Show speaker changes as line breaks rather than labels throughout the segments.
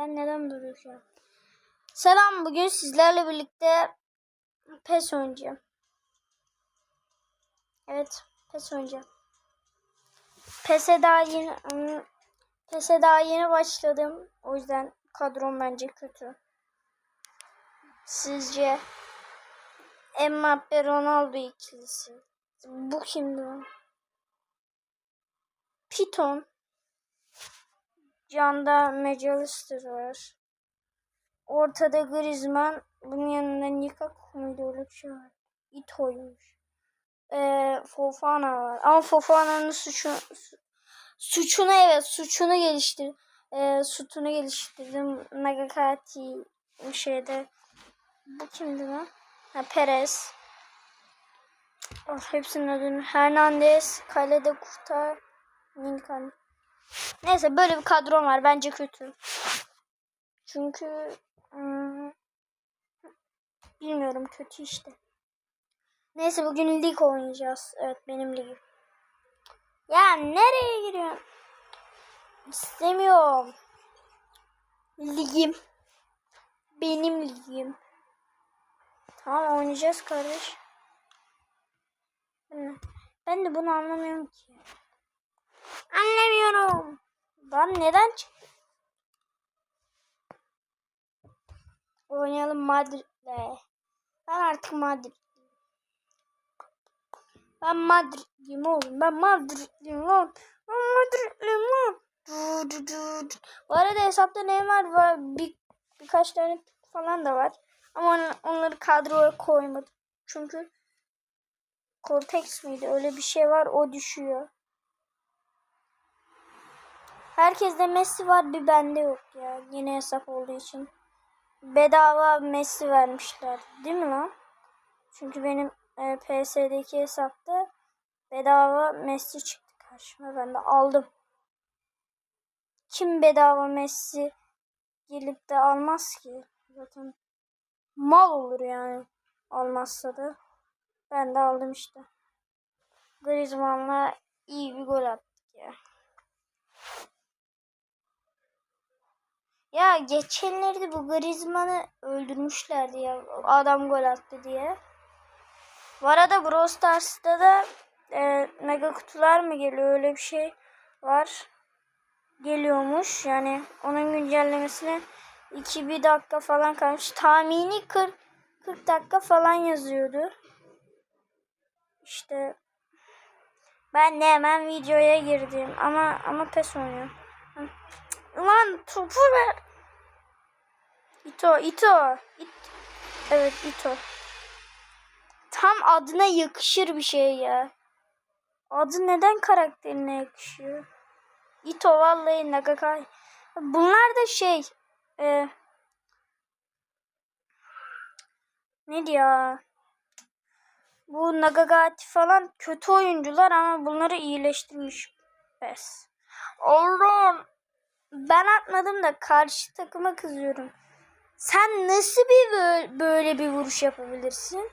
Ben neden yaptım? Selam bugün sizlerle birlikte PES oynayacağım. Evet PES oynayacağım. PES'e daha yeni ım, PES'e daha yeni başladım. O yüzden kadrom bence kötü. Sizce Mbappe Ronaldo ikilisi. Bu kimdi? Piton. Canda McAllister var. Ortada Griezmann. Bunun yanında Nikak mıydı öyle bir şey var. Ito'ymuş. Ee, Fofana var. Ama Fofana'nın suçu, su- suçunu evet suçunu geliştir. Ee, sütunu geliştirdim. Nagakati şeyde. Bu kimdi lan? Ha, Perez. Of, hepsinin adını. Hernandez. Kalede kurtar. Lincoln. Neyse böyle bir kadrom var. Bence kötü. Çünkü hmm, bilmiyorum kötü işte. Neyse bugün lig oynayacağız. Evet benim ligim. Ya nereye giriyorsun? İstemiyorum. Ligim. Benim ligim. Tamam oynayacağız kardeş. Ben de- Ben de bunu anlamıyorum ki. Anlamıyorum. Lan neden? Oynayalım Madrid'le. Ben artık Madrid. Ben Madrid'liyim oğlum. Ben Madrid'liyim oğlum. Ben Madrid'liyim du. Bu arada hesapta Neymar var. Bir, birkaç tane falan da var. Ama on- onları kadroya koymadım. Çünkü Cortex miydi? Öyle bir şey var. O düşüyor. Herkeste Messi var bir bende yok ya. Yeni hesap olduğu için. Bedava Messi vermişler. Değil mi lan? Çünkü benim e, PS'deki hesapta bedava Messi çıktı karşıma. Ben de aldım. Kim bedava Messi gelip de almaz ki? Zaten mal olur yani. Almazsa da. Ben de aldım işte. Griezmann'la iyi bir gol attık ya. Ya geçenlerde bu Griezmann'ı öldürmüşlerdi ya. Adam gol attı diye. Bu arada Brawl Stars'ta da e, mega kutular mı geliyor öyle bir şey var. Geliyormuş. Yani onun güncellemesine 2 bir dakika falan kalmış. Tahmini 40 40 dakika falan yazıyordu. İşte ben de hemen videoya girdim ama ama pes oynuyorum. Lan topu ver. Ito, Ito. It. Evet Ito. Tam adına yakışır bir şey ya. Adı neden karakterine yakışıyor? Ito vallahi Nagakai. Bunlar da şey. E, ne diyor? Bu Nagagati falan kötü oyuncular ama bunları iyileştirmiş. Pes. Oğlum ben atmadım da karşı takıma kızıyorum. Sen nasıl bir bö- böyle bir vuruş yapabilirsin?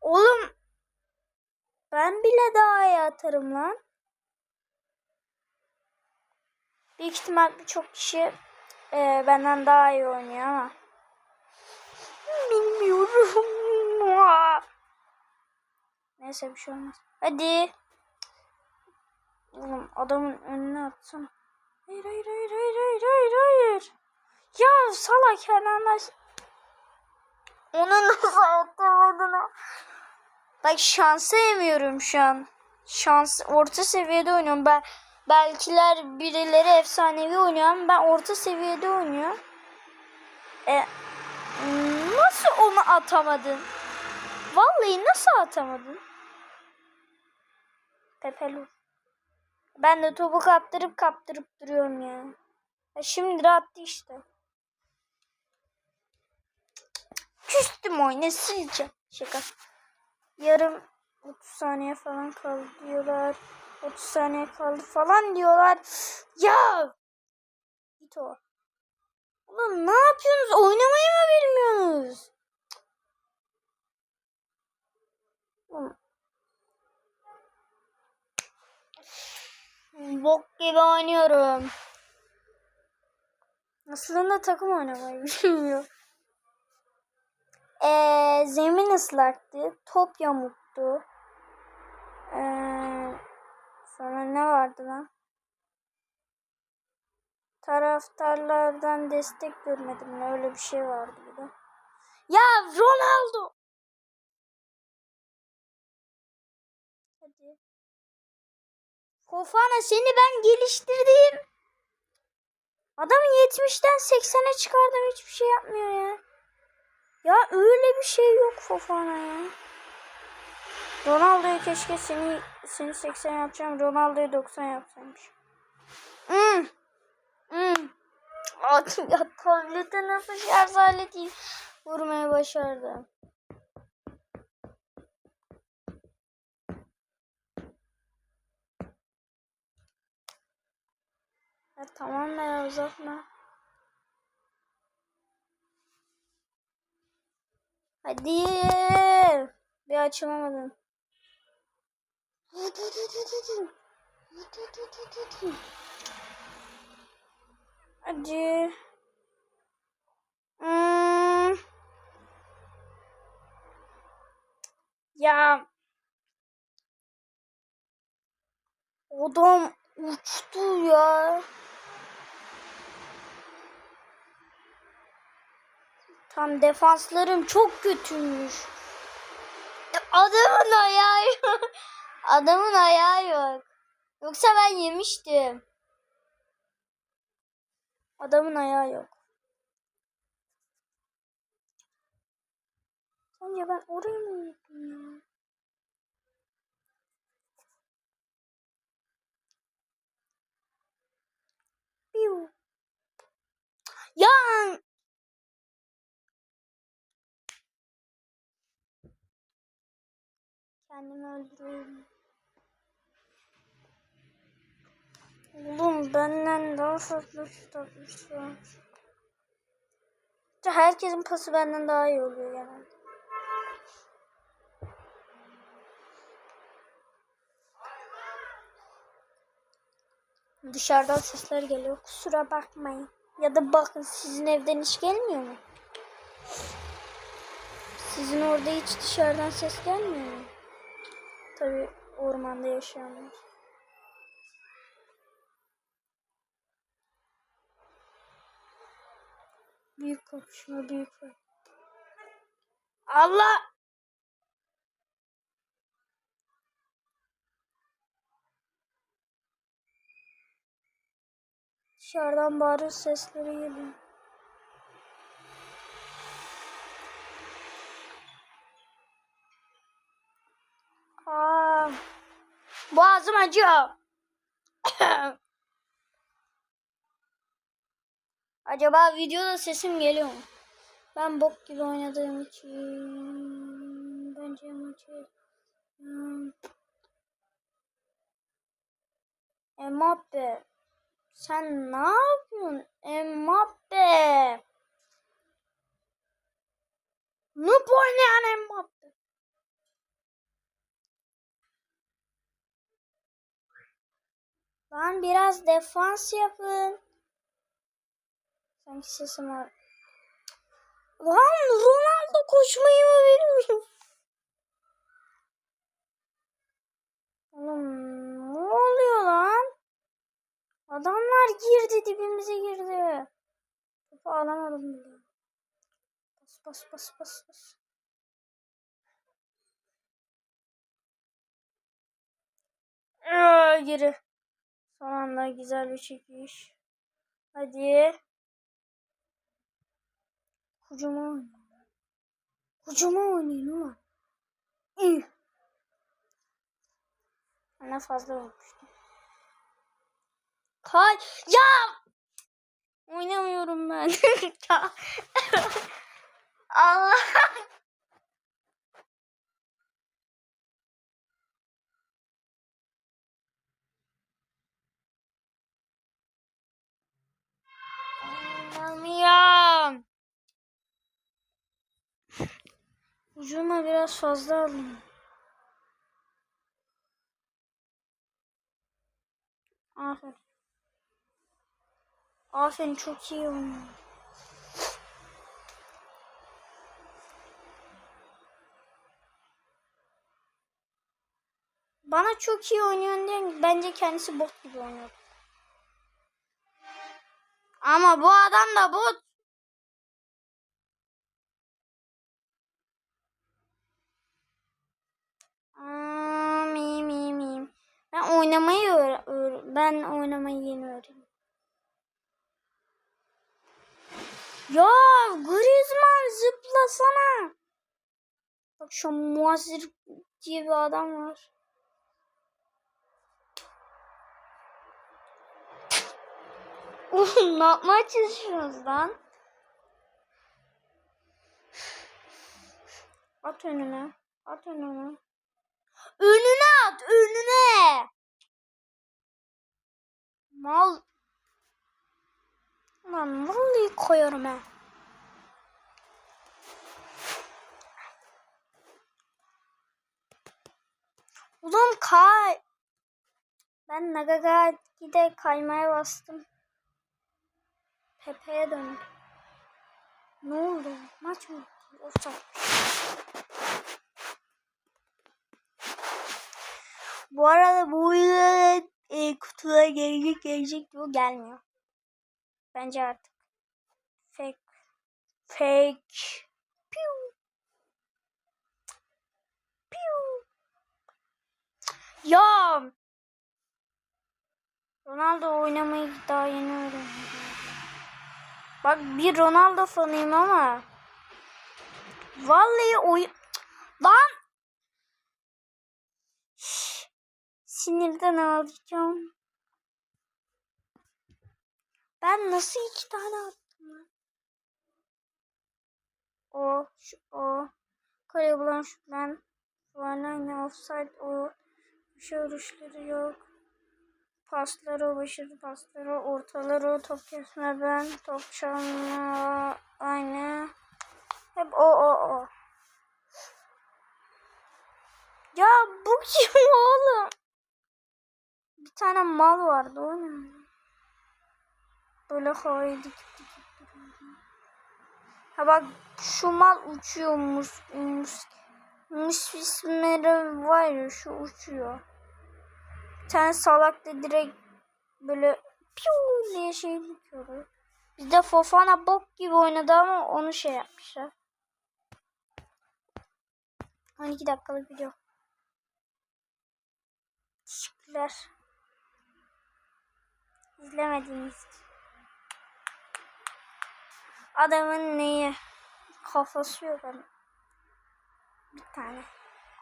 Oğlum ben bile daha iyi atarım lan. Büyük ihtimal birçok kişi e, benden daha iyi oynuyor ama. Bilmiyorum. Neyse bir şey olmaz. Hadi. Oğlum adamın önüne atsana. Hayır hayır hayır hayır hayır hayır hayır. Ya salak Hernandez. Onu nasıl atamadın o? Bak şansı yemiyorum şu an. Şans orta seviyede oynuyorum. Ben belkiler birileri efsanevi oynuyor ama ben orta seviyede oynuyorum. E, nasıl onu atamadın? Vallahi nasıl atamadın? Pepelu. Ben de topu kaptırıp kaptırıp duruyorum ya. ya şimdi de attı işte. Küstüm oyuna sileceğim. Şaka. Yarım 30 saniye falan kaldı diyorlar. 30 saniye kaldı falan diyorlar. Ya! Git o. Ulan ne yapıyorsunuz? Oynamayı mı bilmiyorsunuz? Oğlum. Bok gibi oynuyorum. Aslında takım oynamayı bilmiyor. Ee, zemin ıslaktı. Top yamuktu. Ee, sonra ne vardı lan? Taraftarlardan destek görmedim. Öyle bir şey vardı bir de. Ya Ronaldo! Fofana seni ben geliştirdim. Adamı 70'ten 80'e çıkardım hiçbir şey yapmıyor ya. Ya öyle bir şey yok Fofana ya. Ronaldo'yu keşke seni seni 80 yapacağım. Ronaldo'yu 90 yapsaymış. Hmm. Hmm. At- ya tablete nasıl şarj aleti vurmaya başardım. Tamam ya uzatma. Hadi. Bir açamadım. Hadi. Hmm. Ya. Adam uçtu ya. Tam defanslarım çok kötüymüş. Adamın ayağı yok. Adamın ayağı yok. Yoksa ben yemiştim. Adamın ayağı yok. Sence ben orayı mı unuttum ya? Piu. Ya Kendimi öldürüyorum. Oğlum benden daha fazla şut atmışlar. Herkesin pası benden daha iyi oluyor genelde. Dışarıdan sesler geliyor. Kusura bakmayın. Ya da bakın sizin evden hiç gelmiyor mu? Sizin orada hiç dışarıdan ses gelmiyor mu? Tabii ormanda yaşayanlar. Büyük kapışma, büyük fight. Allah! Dışarıdan bağırış sesleri geliyor. Aa, boğazım acıyor. Acaba videoda sesim geliyor mu? Ben bok gibi oynadığım için bence maçı hmm. Sen ne yapıyorsun Mbappe? Noob oynayan Mbappe. Lan biraz defans yapın. Sanki sesim var. Lan Ronaldo koşmayı mı bilmiyor? Oğlum ne oluyor lan? Adamlar girdi dibimize girdi. Topu alamadım bile. Bas bas bas bas bas. Aa, geri. Son anda güzel bir çekiş. Hadi. Hücuma oynayın. Hücuma oynayın ulan. İyi. Ne fazla olmuştu. Kay. Ya! Oynamıyorum ben. Allah. Oynamıyorum. Ucuma biraz fazla aldım. Aferin. Aferin çok iyi oynuyor. Bana çok iyi oynuyorsun diye bence kendisi bot gibi oynuyor. Ama bu adam da bot. Aa, mi mi mi. Ben oynamayı öğre öğre- ben oynamayı yeni öğrendim. Ya Griezmann zıplasana. Bak şu Muazir diye bir adam var. Oğlum ne yapmaya çalışıyorsunuz lan? At önüne. At önüne. Önüne at önüne. Mal. Lan vallahi koyarım ha. Ulan kay. Ben Nagagaki'de kaymaya bastım. Pepe'ye döndüm. Ne oldu? Maç mı? Offside. Bu arada bu videoda e, kutulara gelecek gelecek diyor gelmiyor. Bence artık. Fake. Fake. Piu. Piu. Ya. Ronaldo oynamayı daha yeni öğrendim. Bak bir Ronaldo fanıyım ama. Vallahi oy... Lan! Şş, Sinirden ağlayacağım. Ben nasıl iki tane attım lan? O, şu, o. Kale bulan şu ben. Varnayne offside o. Şu vuruşları yok. Pasları, başarı pasları, ortaları, top kesme ben, top çalma aynı. Hep o o o. Ya bu kim oğlum? Bir tane mal vardı o ne? Böyle havayı dikip dikip duruyordu. Ha bak şu mal uçuyor mus mus musfismeri var ya şu uçuyor. Bir tane salak da direkt böyle piu diye şey bitiyor. Bizde Fofana bok gibi oynadı ama onu şey yapmışlar. 12 dakikalık video. Teşekkürler. İzlemediğiniz. Adamın neyi? Kafası yok adam. Bir tane.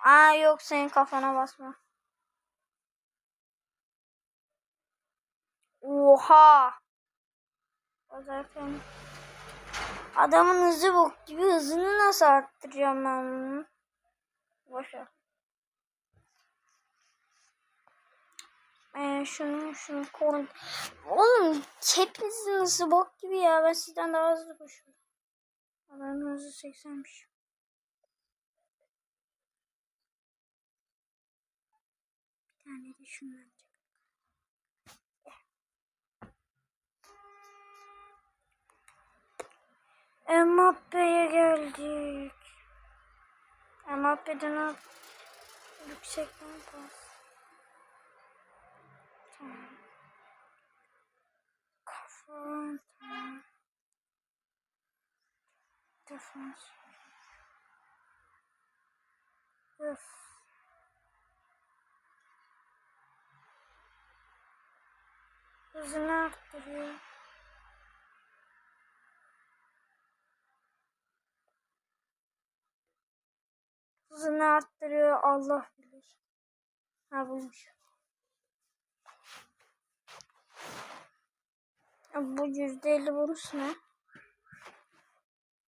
Aa yok senin kafana basma. Oha. O zaten adamın hızı bok gibi hızını nasıl arttıracağım ben bunu? Boşver. Ee, şunu şunu koy. Oğlum hepinizin hızı bok gibi ya. Ben sizden daha hızlı koşuyorum. Adamın hızı 80'miş. Bir tane de şundan Mbappe'ye geldik. Mbappe'den at. Yüksekten pas. Tamam. Tamam. Defans. Öf. Hızını arttırıyor. Hızını arttırıyor Allah bilir. Ha buymuş. Ya Bu yüzde elli bonus ne?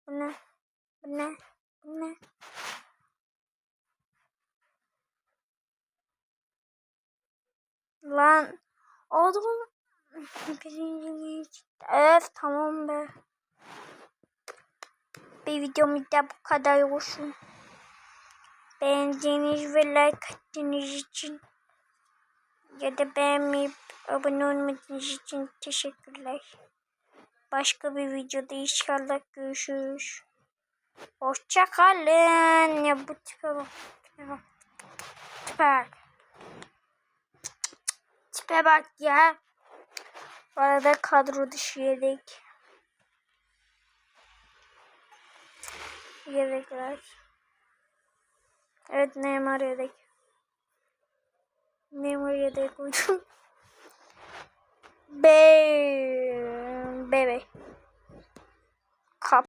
Bu ne? Bu ne? Bu ne? Lan oğlum birinci Evet tamam be. Bir videomda bu kadar olsun. Beğendiğiniz ve like attığınız için ya da beğenmeyip abone olmadığınız için teşekkürler. Başka bir videoda inşallah görüşürüz. Hoşça kalın. Ya bu tipe bak. Tipe bak. Tipe bak. Tipe bak ya. Bu arada kadro dışı yedek. Yedekler. Evet Neymar yedek. Neymar yedek koydum. Be bebe.